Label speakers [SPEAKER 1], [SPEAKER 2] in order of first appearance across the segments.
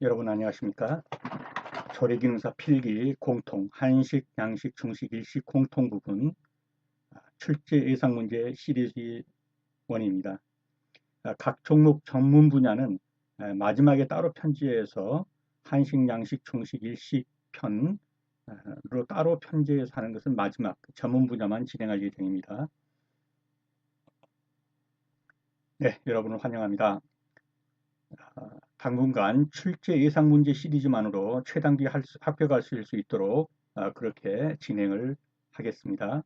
[SPEAKER 1] 여러분 안녕하십니까? 조례기능사 필기 공통 한식, 양식, 중식, 일식 공통 부분 아, 출제 예상 문제 시리즈 원입니다. 아, 각 종목 전문 분야는 아, 마지막에 따로 편지해서 한식, 양식, 중식, 일식 편으로 따로 편지해서 하는 것은 마지막 전문 분야만 진행할 예정입니다. 네, 여러분을 환영합니다. 당분간 출제 예상 문제 시리즈만으로 최단기 합격할 수 있도록 아, 그렇게 진행을 하겠습니다.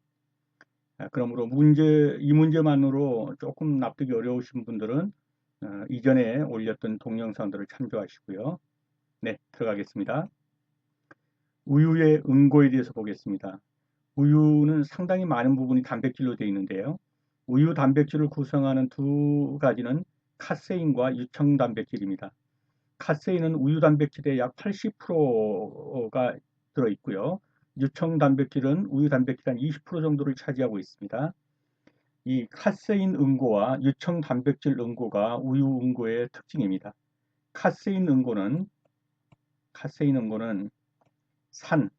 [SPEAKER 1] 아, 그러므로 문제 이 문제만으로 조금 납득이 어려우신 분들은 어, 이전에 올렸던 동영상들을 참조하시고요. 네, 들어가겠습니다. 우유의 응고에 대해서 보겠습니다. 우유는 상당히 많은 부분이 단백질로 되어 있는데요. 우유 단백질을 구성하는 두 가지는 카세인과 유청 단백질입니다. 카세인은 우유 단백질의 약 80%가 들어 있고요. 유청 단백질은 우유 단백질 한 20% 정도를 차지하고 있습니다. 이 카세인 응고와 유청 단백질 응고가 우유 응고의 특징입니다. 카세인 응고는 카세인 응고는 산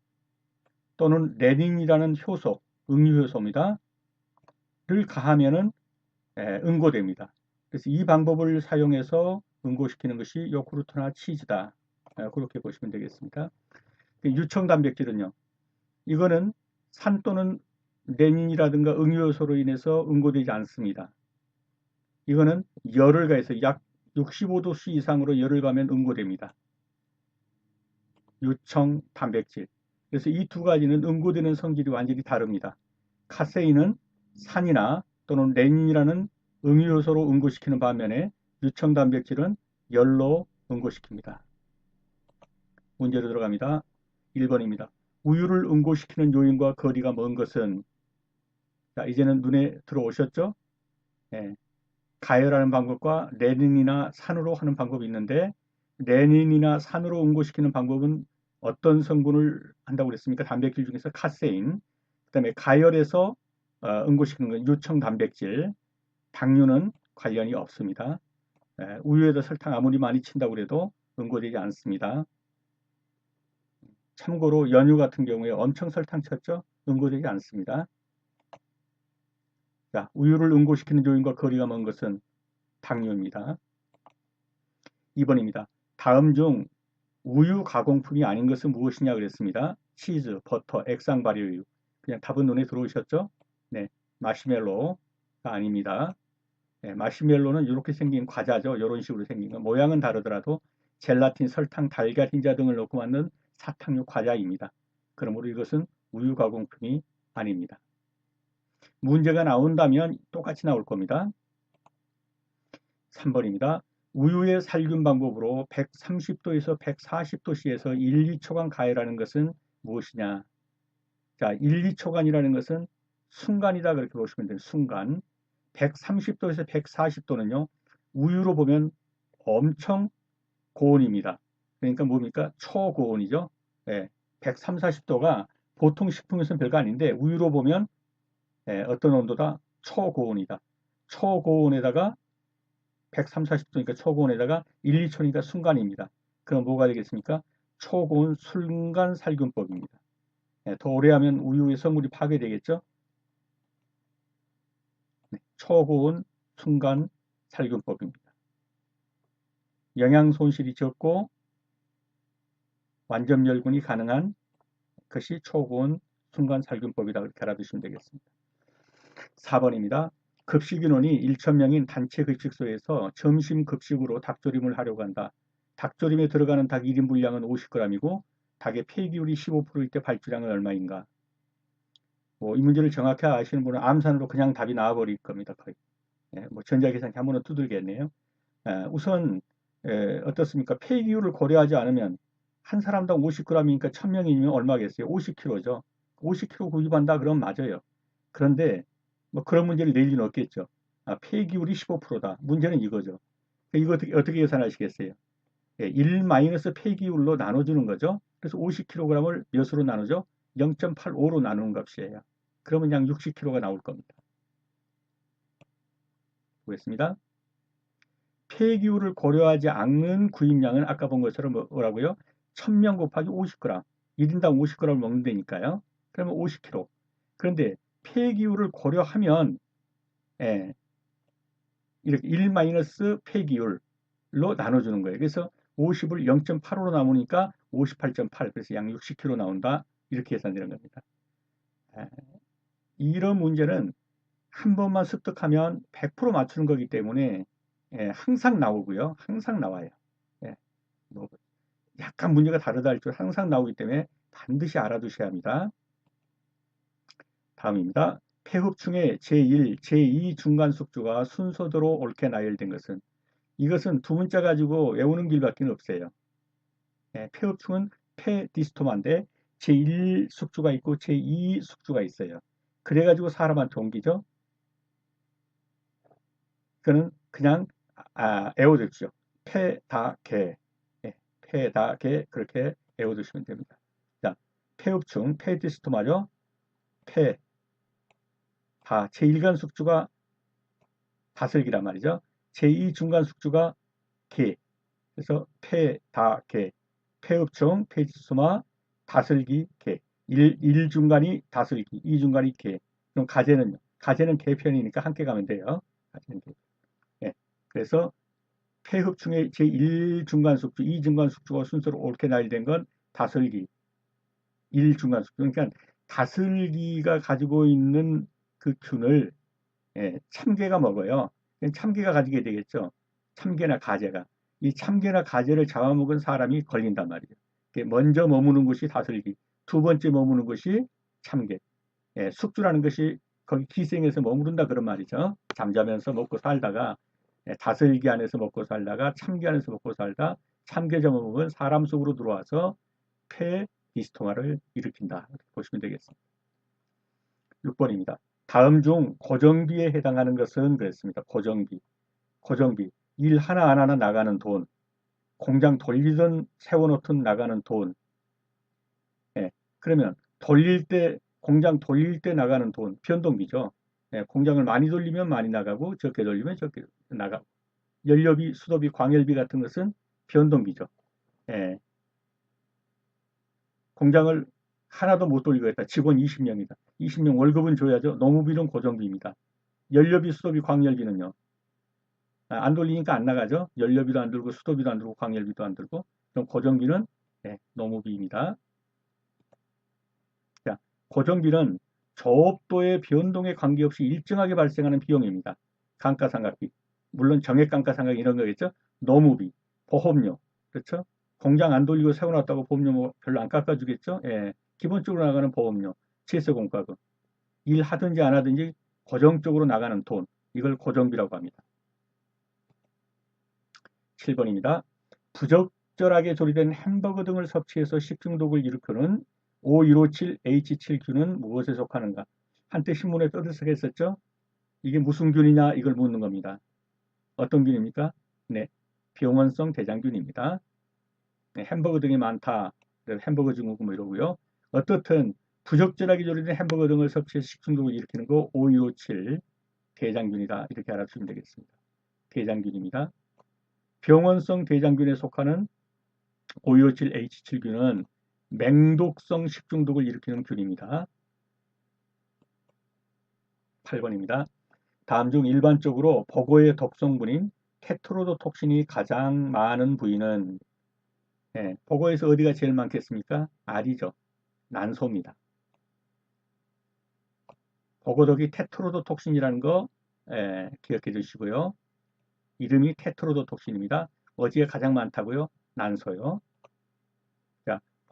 [SPEAKER 1] 또는 레닌이라는 효소, 응유 효소입니다. 를 가하면은 응고됩니다. 그래서 이 방법을 사용해서 응고시키는 것이 요구르트나 치즈다. 아, 그렇게 보시면 되겠습니다. 그 유청 단백질은요. 이거는 산 또는 레닌이라든가 응유효소로 인해서 응고되지 않습니다. 이거는 열을 가해서 약 65도씨 이상으로 열을 가면 응고됩니다. 유청 단백질. 그래서 이 두 가지는 응고되는 성질이 완전히 다릅니다. 카세인은 산이나 또는 레닌이라는 응유효소로 응고시키는 반면에 유청 단백질은 열로 응고시킵니다. 문제로 들어갑니다. 1번입니다. 우유를 응고시키는 요인과 거리가 먼 것은 자, 이제는 눈에 들어오셨죠? 네. 가열하는 방법과 레닌이나 산으로 하는 방법이 있는데 레닌이나 산으로 응고시키는 방법은 어떤 성분을 한다고 그랬습니까? 단백질 중에서 카세인, 그 다음에 가열해서 어, 응고시키는 건 유청 단백질, 당류는 관련이 없습니다. 예, 우유에다 설탕 아무리 많이 친다고 해도 응고되지 않습니다. 참고로 연유 같은 경우에 엄청 설탕 쳤죠? 응고되지 않습니다. 자, 우유를 응고시키는 요인과 거리가 먼 것은 당류입니다. 2번입니다. 다음 중 우유 가공품이 아닌 것은 무엇이냐 그랬습니다. 치즈, 버터, 액상 발효유. 그냥 답은 눈에 들어오셨죠? 네, 마시멜로가 아닙니다. 예, 마시멜로는 이렇게 생긴 과자죠. 이런 식으로 생긴 거. 모양은 다르더라도 젤라틴, 설탕, 달걀, 흰자 등을 넣고 만든 사탕류 과자입니다. 그러므로 이것은 우유 가공품이 아닙니다. 문제가 나온다면 똑같이 나올 겁니다. 3번입니다. 우유의 살균 방법으로 130도에서 140도씨에서 1, 2초간 가열하는 것은 무엇이냐? 자, 1, 2초간이라는 것은 순간이다 그렇게 보시면 돼요. 순간. 130도에서 140도는요. 우유로 보면 엄청 고온입니다. 그러니까 뭡니까? 초고온이죠. 예, 130, 40도가 보통 식품에서는 별거 아닌데 우유로 보면 예, 어떤 온도다? 초고온이다. 초고온에다가 130, 40도니까 초고온에다가 1, 2초니까 순간입니다. 그럼 뭐가 되겠습니까? 초고온 순간 살균법입니다. 예, 더 오래 하면 우유의 성물이 파괴되겠죠? 초고온 순간 살균법입니다. 영양 손실이 적고 완전 멸군이 가능한 것이 초고온 순간 살균법이다. 그렇게 알아두시면 되겠습니다. 4번입니다. 급식 인원이 1천명인 단체 급식소에서 점심 급식으로 닭조림을 하려고 한다. 닭조림에 들어가는 닭 1인 분량은 50g이고 닭의 폐기율이 15%일 때 발주량은 얼마인가? 뭐 이 문제를 정확히 아시는 분은 암산으로 그냥 답이 나와버릴 겁니다. 거의. 예, 뭐 전자계산기 한 번은 두들겠네요. 예, 우선 예, 어떻습니까? 폐기율을 고려하지 않으면 한 사람당 50g이니까 1000명이면 얼마겠어요? 50kg죠. 50kg 구입한다 그러면 맞아요. 그런데 뭐 그런 문제를 낼 리는 없겠죠. 아, 폐기율이 15%다. 문제는 이거죠. 이거 어떻게, 어떻게 계산하시겠어요? 예, 1 마이너스 폐기율로 나눠주는 거죠. 그래서 50kg을 몇으로 나누죠? 0.85로 나누는 값이에요. 그러면 약 60kg가 나올 겁니다. 보겠습니다. 폐기율을 고려하지 않는 구입량은 아까 본 것처럼 뭐- 뭐라고요? 1000명 곱하기 50g. 1인당 50g 먹는다니까요. 그러면 50kg. 그런데 폐기율을 고려하면 예, 이렇게 1 마이너스 폐기율로 나눠주는 거예요. 그래서 50을 0.85로 나누니까 58.8 그래서 약 60kg 나온다 이렇게 계산되는 겁니다. 예, 이런 문제는 한 번만 습득하면 100% 맞추는 거기 때문에 예, 항상 나오고요. 항상 나와요. 예, 뭐 약간 문제가 다르다 할줄 항상 나오기 때문에 반드시 알아두셔야 합니다. 다음입니다. 폐흡충의 제1, 제2 중간 숙주가 순서대로 옳게 나열된 것은 이것은 두 문자 가지고 외우는 길밖에 없어요. 예, 폐흡충은 폐디스토마인데 제1 숙주가 있고 제2 숙주가 있어요. 그래가지고 사람한테 옮기죠. 그는 그냥 아, 애워두십시오. 폐다개, 예, 폐다개 그렇게 애워두시면 됩니다. 자, 폐흡충, 폐디스토마죠. 폐, 다 제1간 숙주가 다슬기란 말이죠. 제2 중간 숙주가 개. 그래서 폐, 다, 개. 폐흡충, 폐지수마, 다슬기, 개. 1, 1 중간이 다슬기, 2 중간이 개. 그럼 가재는요? 가재는 개편이니까 함께 가면 돼요. 가재는 개. 예. 그래서 폐흡충의 제1 중간 숙주, 2 중간 숙주가 순서로 옳게 나열된 건 다슬기, 1 중간 숙주. 그러니까 다슬기가 가지고 있는 그 균을 예, 참개가 먹어요. 참개가 가지게 되겠죠. 참개나 가재가. 이 참개나 가재를 잡아먹은 사람이 걸린단 말이에요. 먼저 머무는 것이 다슬기, 두 번째 머무는 것이 참개. 예, 숙주라는 것이 거기 기생에서 머무른다 그런 말이죠. 잠자면서 먹고 살다가 예, 다슬기 안에서 먹고 살다가 참개 안에서 먹고 살다 참개 잡아먹은 사람 속으로 들어와서 폐 디스토마를 일으킨다. 보시면 되겠습니다. 6번입니다. 다음 중 고정비에 해당하는 것은 그랬습니다. 고정비. 고정비. 일 하나하나 나가는 돈. 공장 돌리던 세워놓던 나가는 돈. 예, 그러면 돌릴 때, 공장 돌릴 때 나가는 돈. 변동비죠. 예, 공장을 많이 돌리면 많이 나가고 적게 돌리면 적게 나가고. 연료비, 수도비, 광열비 같은 것은 변동비죠. 예, 공장을 하나도 못 돌리고 했다. 직원 20명이다. 20명 월급은 줘야죠. 노무비는 고정비입니다. 연료비, 수도비, 광열비는요. 아, 안 돌리니까 안 나가죠. 연료비도 안 들고 수도비도 안 들고 광열비도 안 들고 그럼 고정비는 네, 노무비입니다. 자, 고정비는 저업도의 변동에 관계없이 일정하게 발생하는 비용입니다. 감가상각비. 물론 정액 감가상각 이런 거겠죠. 노무비, 보험료. 그렇죠? 공장 안 돌리고 세워놨다고 보험료 뭐 별로 안 깎아주겠죠. 예. 기본적으로 나가는 보험료, 치세공과금, 일 하든지 안 하든지 고정적으로 나가는 돈, 이걸 고정비라고 합니다. 7번입니다. 부적절하게 조리된 햄버거 등을 섭취해서 식중독을 일으키는 O157H7균은 무엇에 속하는가? 한때 신문에 떠들썩 했었죠? 이게 무슨 균이냐 이걸 묻는 겁니다. 어떤 균입니까? 네, 병원성 대장균입니다. 네, 햄버거 등이 많다. 햄버거 증후군 뭐 이러고요. 어떻든 부적절하게 조리된 햄버거 등을 섭취해서 식중독을 일으키는 거5257 대장균이다. 이렇게 알아주시면 되겠습니다. 대장균입니다. 병원성 대장균에 속하는 5257H7균은 맹독성 식중독을 일으키는 균입니다. 8번입니다. 다음 중 일반적으로 버거의 독성분인 테트로도톡신이 가장 많은 부위는 예, 버거에서 어디가 제일 많겠습니까? 알이죠. 난소입니다. 버거덕이 테트로도톡신이라는 거 예, 기억해 주시고요. 이름이 테트로도톡신입니다. 어디에 가장 많다고요? 난소요.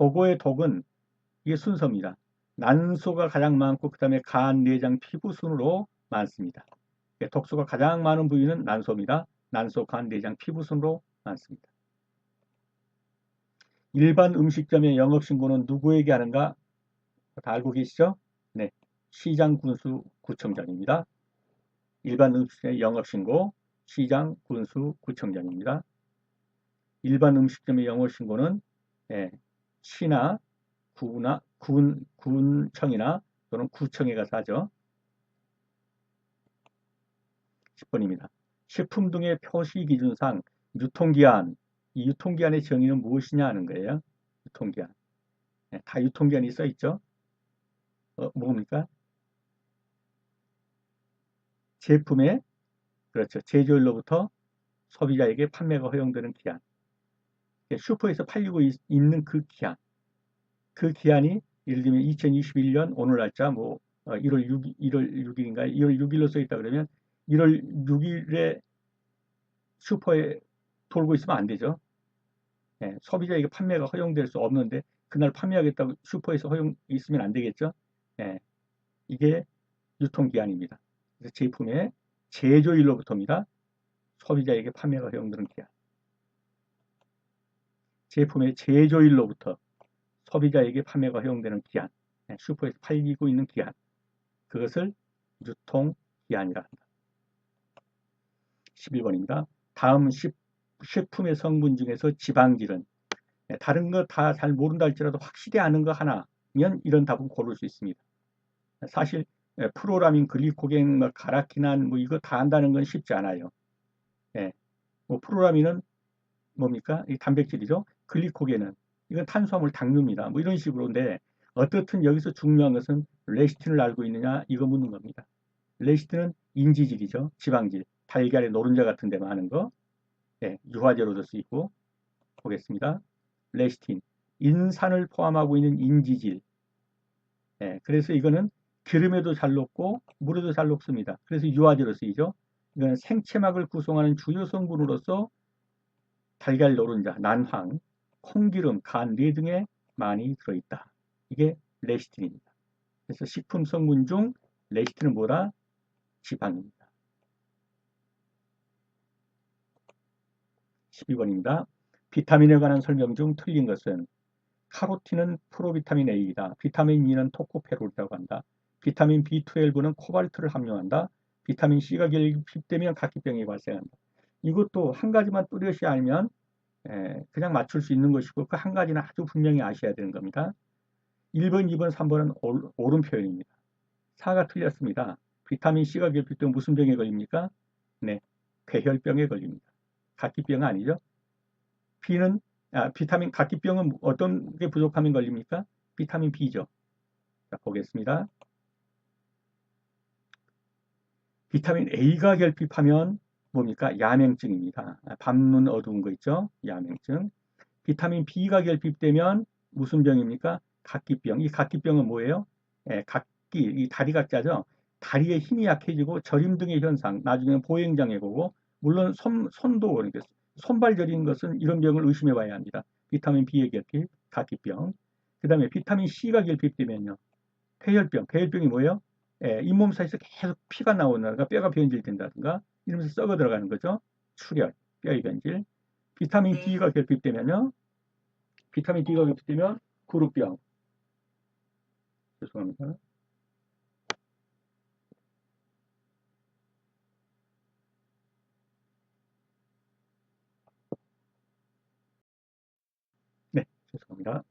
[SPEAKER 1] 자, 버거의 독은 이게 순서입니다. 난소가 가장 많고 그 다음에 간, 내장, 피부 순으로 많습니다. 예, 독소가 가장 많은 부위는 난소입니다. 난소, 간, 내장, 피부 순으로 많습니다. 일반 음식점의 영업신고는 누구에게 하는가? 다 알고 계시죠? 네. 시장, 군수, 구청장입니다. 일반 음식점의 영업신고, 시장, 군수, 구청장입니다. 일반 음식점의 영업신고는 예, 시나 구나 군, 군청이나 또는 구청에 가서 하죠. 10번입니다. 식품 등의 표시 기준상 유통기한, 이 유통기한의 정의는 무엇이냐 하는 거예요. 유통기한. 네, 다 유통기한이 써 있죠. 어, 뭡니까? 제품의 그렇죠. 제조일로부터 소비자에게 판매가 허용되는 기한. 슈퍼에서 팔리고 있, 는그 기한. 그 기한이 예를 들면 2021년 오늘 날짜 뭐 1월 6 1월 6일인가 2월 6일로 써 있다 그러면 1월 6일에 슈퍼에 돌고 있으면 안 되죠. 예, 소비자에게 판매가 허용될 수 없는데 그날 판매하겠다고 슈퍼에서 허용 있으면 안 되겠죠. 예, 이게 유통기한입니다. 제품의 제조일로부터입니다. 소비자에게 판매가 허용되는 기한. 제품의 제조일로부터 소비자에게 판매가 허용되는 기한, 예, 슈퍼에서 팔리고 있는 기한, 그것을 유통 기한이라 한다. 11번입니다. 다음 식품의 성분 중에서 지방질은 예, 다른 거 다 잘 모른다 할지라도 확실히 아는 거 하나면 이런 답은 고를 수 있습니다. 사실 예, 프로라민, 글리코겐, 뭐 가라키난 뭐 이거 다 안다는 건 쉽지 않아요. 예. 뭐 프로라민은 뭡니까? 이 단백질이죠. 글리코겐은 이건 탄수화물 당류입니다. 뭐 이런 식으로인데 어떻든 여기서 중요한 것은 레시틴을 알고 있느냐 이거 묻는 겁니다. 레시틴은 인지질이죠. 지방질. 달걀의 노른자 같은 데 많은 거. 예, 유화제로도 쓰이고 보겠습니다. 레시틴. 인산을 포함하고 있는 인지질. 예, 그래서 이거는 기름에도 잘 녹고 물에도 잘 녹습니다. 그래서 유화제로 쓰이죠. 이거는 생체막을 구성하는 주요 성분으로서 달걀 노른자, 난황, 콩기름, 간리 등에 많이 들어있다. 이게 레시틴입니다. 그래서 식품 성분 중 레시틴은 뭐다? 지방입니다. 12번입니다. 비타민에 관한 설명 중 틀린 것은 카로틴은 프로비타민 A이다. 비타민 E는 토코페롤이라고 한다. 비타민 B12는 코발트를 함유한다. 비타민 C가 결핍되면 각기병이 발생한다. 이것도 한 가지만 뚜렷이 알면 예, 그냥 맞출 수 있는 것이고 그 한 가지는 아주 분명히 아셔야 되는 겁니다. 1번, 2번, 3번은 옳은 표현입니다. 4가 틀렸습니다. 비타민 C가 결핍되면 무슨 병에 걸립니까? 네, 폐혈병에 걸립니다. 각기병 아니죠? B는 아, 비타민 각기병은 어떤 게 부족하면 걸립니까? 비타민 B죠. 자, 보겠습니다. 비타민 A가 결핍하면 뭡니까? 야맹증입니다. 밤눈 어두운 거 있죠? 야맹증. 비타민 B가 결핍되면 무슨 병입니까? 각기병. 이 각기병은 뭐예요? 예, 각기, 이 다리 각자죠? 다리에 힘이 약해지고 저림 등의 현상, 나중에는 보행장애고고, 물론 손, 손도, 그러니까 손발 저린 것은 이런 병을 의심해 봐야 합니다. 비타민 B의 결핍, 각기병. 그 다음에 비타민 C가 결핍되면요. 폐혈병. 폐혈병이 뭐예요? 예, 잇몸 사이에서 계속 피가 나오는가 뼈가 변질된다든가 이러면서 썩어 들어가는 거죠. 출혈, 뼈의 변질. 비타민 D가 결핍되면요. 비타민 D가 결핍되면 구루병. 죄송합니다. 네, 죄송합니다.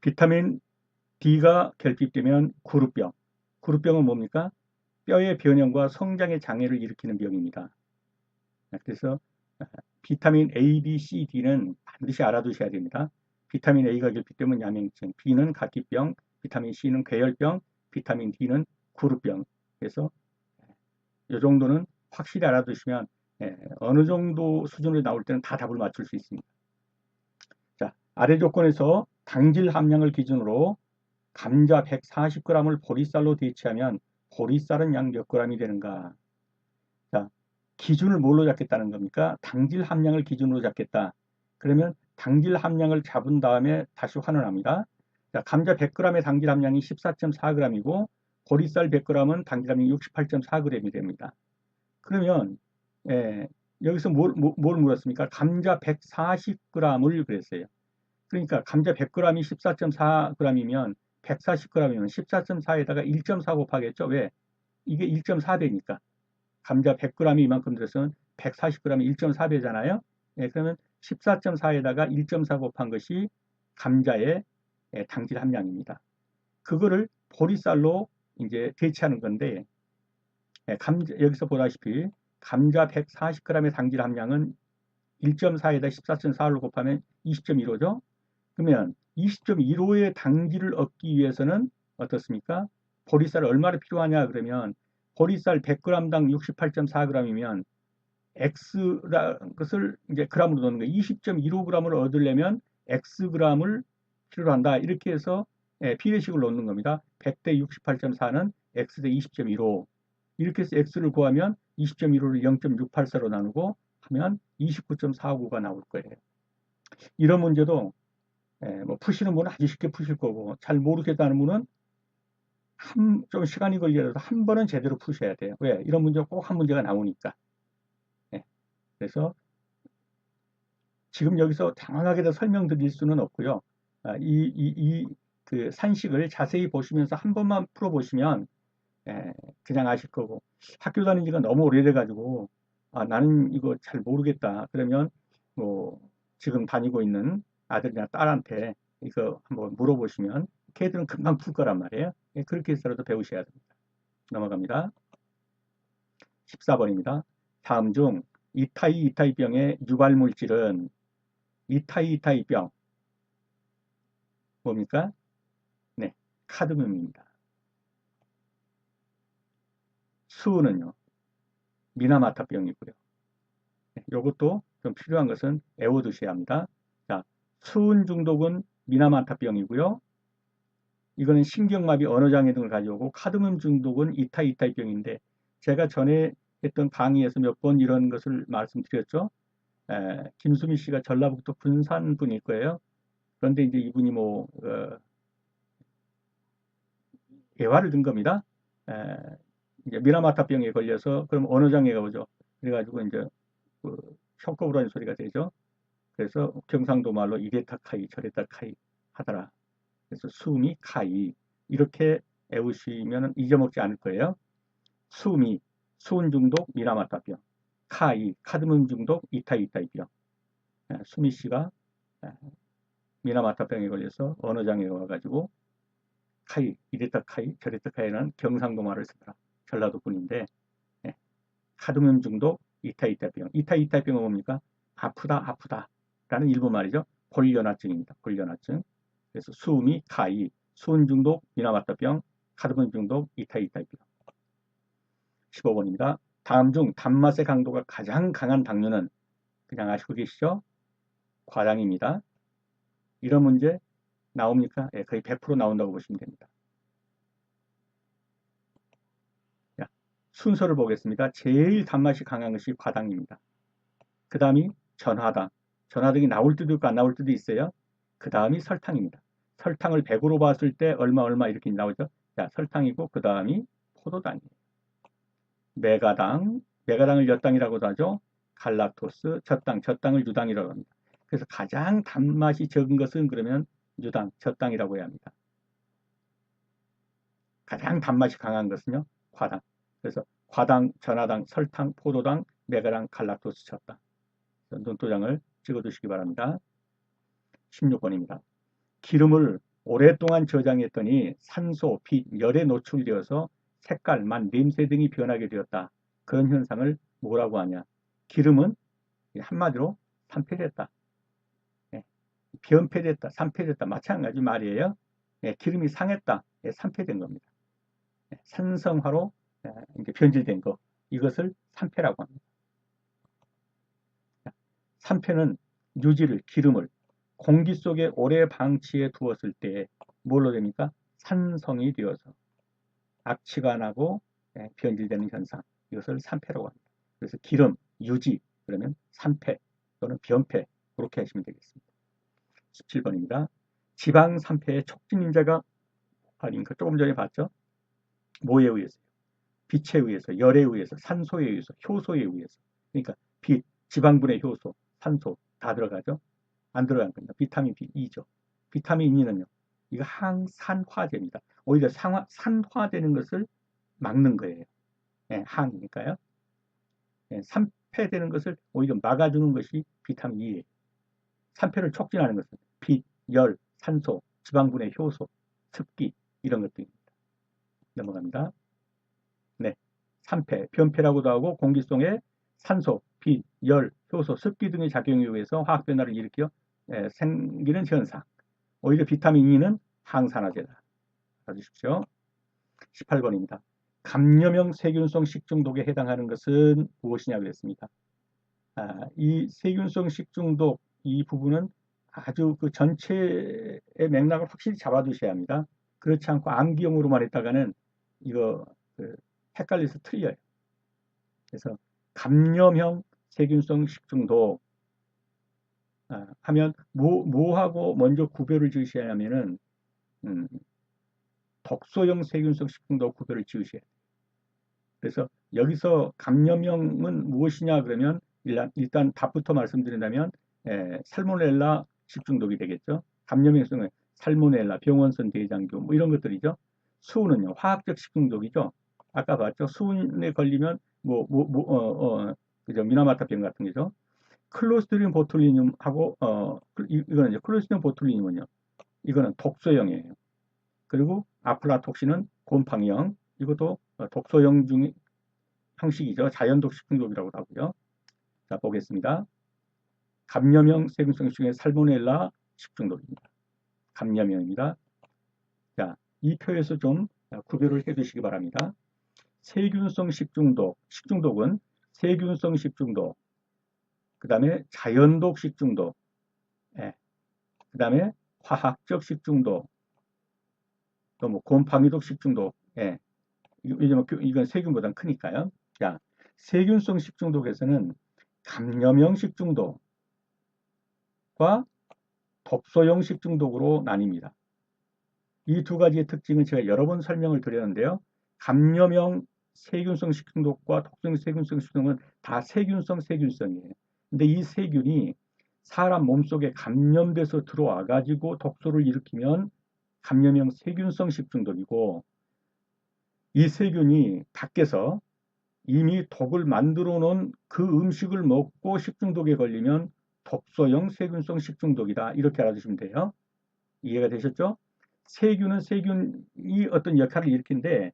[SPEAKER 1] 비타민 D가 결핍되면 구루병. 구루병은 뭡니까? 뼈의 변형과 성장의 장애를 일으키는 병입니다. 그래서 비타민 A, B, C, D는 반드시 알아두셔야 됩니다. 비타민 A가 결핍되면 야맹증, B는 각기병, 비타민 C는 괴혈병, 비타민 D는 구루병. 그래서 이 정도는 확실히 알아두시면 예, 어느 정도 수준으로 나올 때는 다 답을 맞출 수 있습니다. 자, 아래 조건에서 당질 함량을 기준으로 감자 140g을 보리쌀로 대체하면 보리쌀은 약몇 g이 되는가? 자, 기준을 뭘로 잡겠다는 겁니까? 당질 함량을 기준으로 잡겠다. 그러면 당질 함량을 잡은 다음에 다시 환원합니다. 자, 감자 100g의 당질 함량이 14.4g이고 보리쌀 100g은 당질 함량이 68.4g이 됩니다. 그러면 예, 여기서 뭘, 뭘 물었습니까? 감자 140g을 그랬어요. 그러니까 감자 100g이 14.4g이면 140g이면 14.4에다가 1.4 곱하겠죠. 왜? 이게 1.4배니까. 감자 100g이 이만큼 들었으면 140g이 1.4배잖아요. 예, 그러면 14.4에다가 1.4 곱한 것이 감자의 예, 당질 함량입니다. 그거를 보리쌀로 이제 대체하는 건데 예, 감자, 여기서 보다시피 감자 140g의 당질 함량은 1.4에다 14.4를 곱하면 20.15죠. 그러면 20.15의 당질을 얻기 위해서는 어떻습니까? 보리쌀 얼마나 필요하냐 그러면 보리쌀 100g당 68.4g이면 x라는 것을 이제 g으로 넣는 거예요. 20.15g을 얻으려면 xg을 필요로 한다. 이렇게 해서 예, 비례식을 놓는 겁니다. 100대 68.4는 x 대 20.15 이렇게 해서 x를 구하면 20.15를 0.684로 나누고 하면 29.45가 나올 거예요. 이런 문제도 예, 뭐 푸시는 분은 아주 쉽게 푸실 거고 잘 모르겠다는 분은 한, 좀 시간이 걸리더라도 한 번은 제대로 푸셔야 돼요. 왜? 이런 문제가 꼭한 문제가 나오니까. 예, 그래서 지금 여기서 장황하게 더 설명드릴 수는 없고요. 아, 이, 이, 이, 그 산식을 자세히 보시면서 한 번만 풀어보시면 예, 그냥 아실 거고 학교 다닌 지가 너무 오래돼 가지고 아, 나는 이거 잘 모르겠다 그러면 뭐 지금 다니고 있는 아들이나 딸한테 이거 한번 물어보시면 걔들은 금방 풀 거란 말이에요 예, 그렇게 해서라도 배우셔야 됩니다 넘어갑니다 14번입니다 다음 중 이타이 이타이병의 유발물질은 이타이 이타이병 뭡니까? 네, 카드뮴입니다. 수은은요, 미나마타병이고요. 네, 이것도 좀 필요한 것은 애워두셔야 합니다. 자, 수은 중독은 미나마타병이고요. 이거는 신경마비 언어장애 등을 가져오고 카드뮴 중독은 이타 이타이병인데 제가 전에 했던 강의에서 몇 번 이런 것을 말씀드렸죠. 에, 김수미 씨가 전라북도 군산 분일 거예요. 그런데 이제 이분이 뭐 어, 예화를 든 겁니다. 에, 이제 미나마타병에 걸려서 그럼 어느 장애가 오죠. 그래가지고 이제 그 혀꺼부라는 소리가 되죠. 그래서 경상도 말로 이레타 카이 저레타 카이 하더라. 그래서 숨이 카이 이렇게 애우시면 잊어먹지 않을 거예요. 숨이 수은 중독 미나마타병, 카이 카드뮴 중독 이타이타이병. 수미 씨가 미나마타병에 걸려서 언어장애가 와가지고 카이, 이랬다 카이, 저랬다 카이라는 경상도 말을 쓰더라. 전라도 분인데 예. 카드뮴 중독 이타이타병. 이타이타병은 뭡니까? 아프다, 아프다 라는 일본 말이죠. 골련화증입니다. 골련화증. 그래서 수음이 카이, 수은 중독 미나마타병, 카드뮴 중독 이타이타병. 15번입니다. 다음 중 단맛의 강도가 가장 강한 당류는 그냥 아시고 계시죠? 과당입니다. 이런 문제 나옵니까? 예, 거의 100% 나온다고 보시면 됩니다. 자, 순서를 보겠습니다. 제일 단맛이 강한 것이 과당입니다. 그 다음이 전화당. 전화당이 나올 때도 있고 안 나올 때도 있어요. 그 다음이 설탕입니다. 설탕을 100으로 봤을 때 얼마 얼마 이렇게 나오죠. 자, 설탕이고 그 다음이 포도당이에요. 메가당, 메가당을 엿당이라고도 하죠. 갈락토스, 젖당, 젖당을 유당이라고 합니다. 그래서 가장 단맛이 적은 것은 그러면 유당, 젖당이라고 해야 합니다. 가장 단맛이 강한 것은요, 과당. 그래서 과당, 전화당, 설탕, 포도당, 메가당, 갈락토스, 젖당. 눈도장을 찍어두시기 바랍니다. 16번입니다. 기름을 오랫동안 저장했더니 산소, 빛, 열에 노출되어서 색깔, 만, 냄새 등이 변하게 되었다. 그런 현상을 뭐라고 하냐? 기름은 한마디로 산패됐다. 변폐됐다, 산패됐다 마찬가지 말이에요. 예, 기름이 상했다, 예, 산패된 겁니다. 예, 산성화로 예, 변질된 거 이것을 산패라고 합니다. 산패는 유지를 기름을 공기 속에 오래 방치해 두었을 때 뭘로 됩니까? 산성이 되어서 악취가 나고 예, 변질되는 현상 이것을 산패라고 합니다. 그래서 기름 유지 그러면 산패 또는 변패 그렇게 하시면 되겠습니다. 17번입니다. 지방 산패의 촉진 인자가 아닌가 조금 전에 봤죠? 뭐에 의해서? 빛에 의해서, 열에 의해서, 산소에 의해서, 효소에 의해서. 그러니까 빛, 지방분의 효소, 산소 다 들어가죠? 안 들어간 겁니다. 비타민 B2죠. 비타민 E는요. 이거 항산화제입니다. 오히려 상화, 산화되는 것을 막는 거예요. 네, 항이니까요. 네, 산패되는 것을 오히려 막아주는 것이 비타민 E예요. 산패를 촉진하는 것은 빛, 열, 산소, 지방분의 효소, 습기 이런 것들입니다. 넘어갑니다. 네, 산패, 변패라고도 하고 공기 속에 산소, 빛, 열, 효소, 습기 등의 작용에 의해서 화학 변화를 일으켜 예, 생기는 현상. 오히려 비타민 E는 항산화제다. 봐주십시오. 18번입니다. 감염형 세균성 식중독에 해당하는 것은 무엇이냐 그랬습니다. 아, 이 세균성 식중독 이 부분은 아주 그 전체의 맥락을 확실히 잡아두셔야 합니다. 그렇지 않고 암기형으로만 했다가는 이거 그 헷갈려서 틀려요. 그래서 감염형 세균성 식중독 아, 하면 뭐, 뭐하고 먼저 구별을 지으셔야 하면은 음, 독소형 세균성 식중독 구별을 지으셔야 돼요. 그래서 여기서 감염형은 무엇이냐 그러면 일단, 일단 답부터 말씀드린다면 에, 살모넬라 식중독이 되겠죠. 감염형성은 살모넬라, 병원성 대장균 뭐 이런 것들이죠. 수은은요 화학적 식중독이죠. 아까 봤죠. 수은에 걸리면 뭐 뭐 뭐 어 어 그죠 미나마타병 같은 거죠. 클로스트리움 보툴리늄하고 어 이, 이거는 이제 클로스트리움 보툴리늄은요. 이거는 독소형이에요. 그리고 아플라톡신은 곰팡이형 이것도 독소형 중 형식이죠. 자연 독 식 중독이라고도 하고요. 자 보겠습니다. 감염형 세균성 중에 살모넬라 식중독입니다. 감염형입니다. 자, 이 표에서 좀 구별을 해 두시기 바랍니다. 세균성 식중독, 식중독은 세균성 식중독, 그 다음에 자연독 식중독, 예. 그 다음에 화학적 식중독, 또 뭐 곰팡이독 식중독, 예. 왜냐면 이건 세균보다 크니까요. 자, 세균성 식중독에서는 감염형 식중독과 독소형 식중독으로 나뉩니다. 이 두 가지의 특징은 제가 여러 번 설명을 드렸는데요. 감염형 세균성 식중독과 독성 세균성 식중독은 다 세균성 세균성이에요. 근데 이 세균이 사람 몸속에 감염돼서 들어와 가지고 독소를 일으키면 감염형 세균성 식중독이고 이 세균이 밖에서 이미 독을 만들어 놓은 그 음식을 먹고 식중독에 걸리면 독소형 세균성 식중독이다. 이렇게 알아두시면 돼요. 이해가 되셨죠? 세균은 세균이 어떤 역할을 일으키는데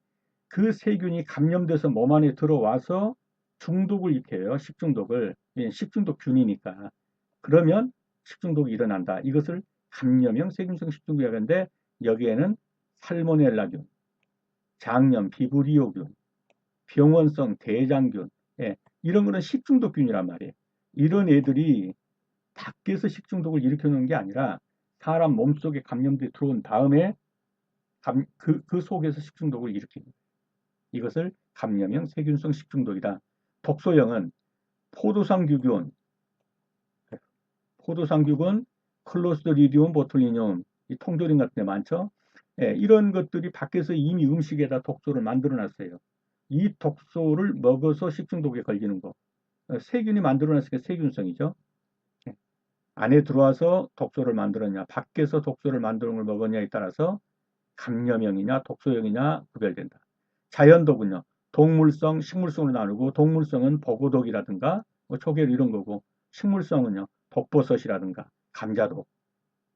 [SPEAKER 1] 그 세균이 감염돼서 몸 안에 들어와서 중독을 일으켜요. 식중독을. 식중독균이니까. 그러면 식중독이 일어난다. 이것을 감염형 세균성 식중독이라고 하는데 여기에는 살모넬라균, 장염, 비브리오균, 병원성 대장균, 예, 이런 거는 식중독균이란 말이에요. 이런 애들이 밖에서 식중독을 일으켜 놓은 게 아니라 사람 몸속에 감염돼 들어온 다음에 감, 그, 그 속에서 식중독을 일으킵니다. 이것을 감염형 세균성 식중독이다. 독소형은 포도상규균, 포도상규균, 클로스트리디움 보툴리늄, 이 통조림 같은 데 많죠? 예, 이런 것들이 밖에서 이미 음식에다 독소를 만들어 놨어요. 이 독소를 먹어서 식중독에 걸리는 거. 세균이 만들어 놨으니까 세균성이죠. 예. 안에 들어와서 독소를 만들었냐, 밖에서 독소를 만드는 걸 먹었냐에 따라서 감염형이냐, 독소형이냐 구별된다. 자연독은요, 동물성, 식물성으로 나누고 동물성은 보고독이라든가 뭐 초계류 이런 거고 식물성은요, 독버섯이라든가 감자독,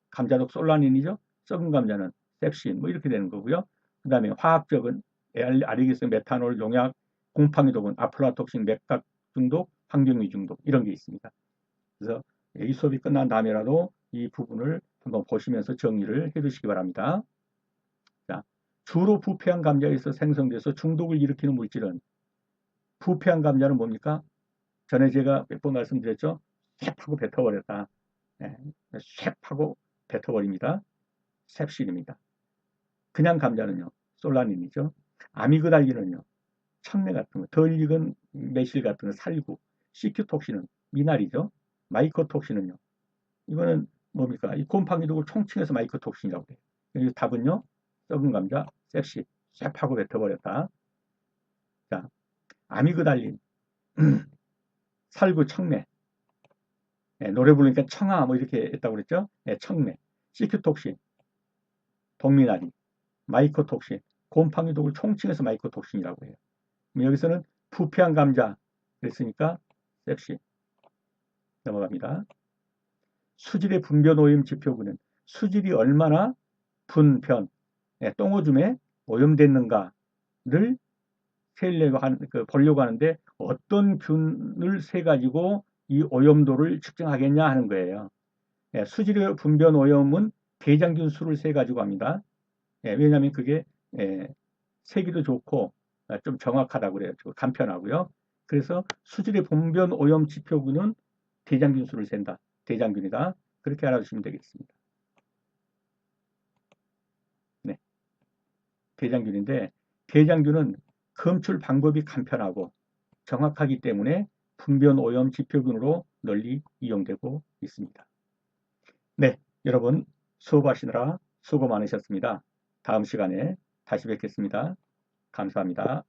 [SPEAKER 1] 감자독 솔라닌이죠. 썩은 감자는 셉신 뭐 이렇게 되는 거고요. 그 다음에 화학적은 아리기스 메탄올, 농약, 곰팡이 독은 아플라톡신, 맥박 중독, 환경위 중독 이런 게 있습니다. 그래서 이 수업이 끝난 다음에라도 이 부분을 한번 보시면서 정리를 해 두시기 바랍니다. 자, 주로 부패한 감자에서 생성돼서 중독을 일으키는 물질은 부패한 감자는 뭡니까? 전에 제가 몇 번 말씀드렸죠? 쇠하고 뱉어버렸다. 네, 쇠하고 뱉어버립니다. 셉실입니다. 그냥 감자는요. 솔라닌이죠. 아미그달린은요. 천내 같은 거, 덜 익은 매실 같은 거, 살구, 시큐톡신은 미나리죠. 마이코톡신은요. 이거는 뭡니까? 이 곰팡이독을 총칭해서 마이코톡신이라고 해요. 이 답은요. 썩은 감자, 셉시, 셉하고 뱉어버렸다. 자, 아미그달린, 살구, 청매. 네, 노래 부르니까 청아 뭐 이렇게 했다고 그랬죠. 네, 청매, 시큐톡신, 동미나리, 마이코톡신, 곰팡이 독을 총칭해서 마이코톡신이라고 해요. 여기서는 부패한 감자 그랬으니까 셉시 넘어갑니다. 수질의 분변 오염 지표구는 수질이 얼마나 분변, 네, 똥오줌에 오염됐는가를 세려고 한, 그 보려고 하는데 어떤 균을 세 가지고 이 오염도를 측정하겠냐 하는 거예요. 예, 수질의 분변 오염은 대장균 수를 세 가지고 합니다. 예, 왜냐하면 그게 예, 세기도 좋고 아, 좀 정확하다고 그래요. 간편하고요. 그래서 수질의 분변 오염 지표균은 대장균 수를 센다. 대장균이다. 그렇게 알아주시면 되겠습니다. 대장균인데 대장균은 검출 방법이 간편하고 정확하기 때문에 분변 오염 지표균으로 널리 이용되고 있습니다. 네, 여러분 수업하시느라 수고 많으셨습니다. 다음 시간에 다시 뵙겠습니다. 감사합니다.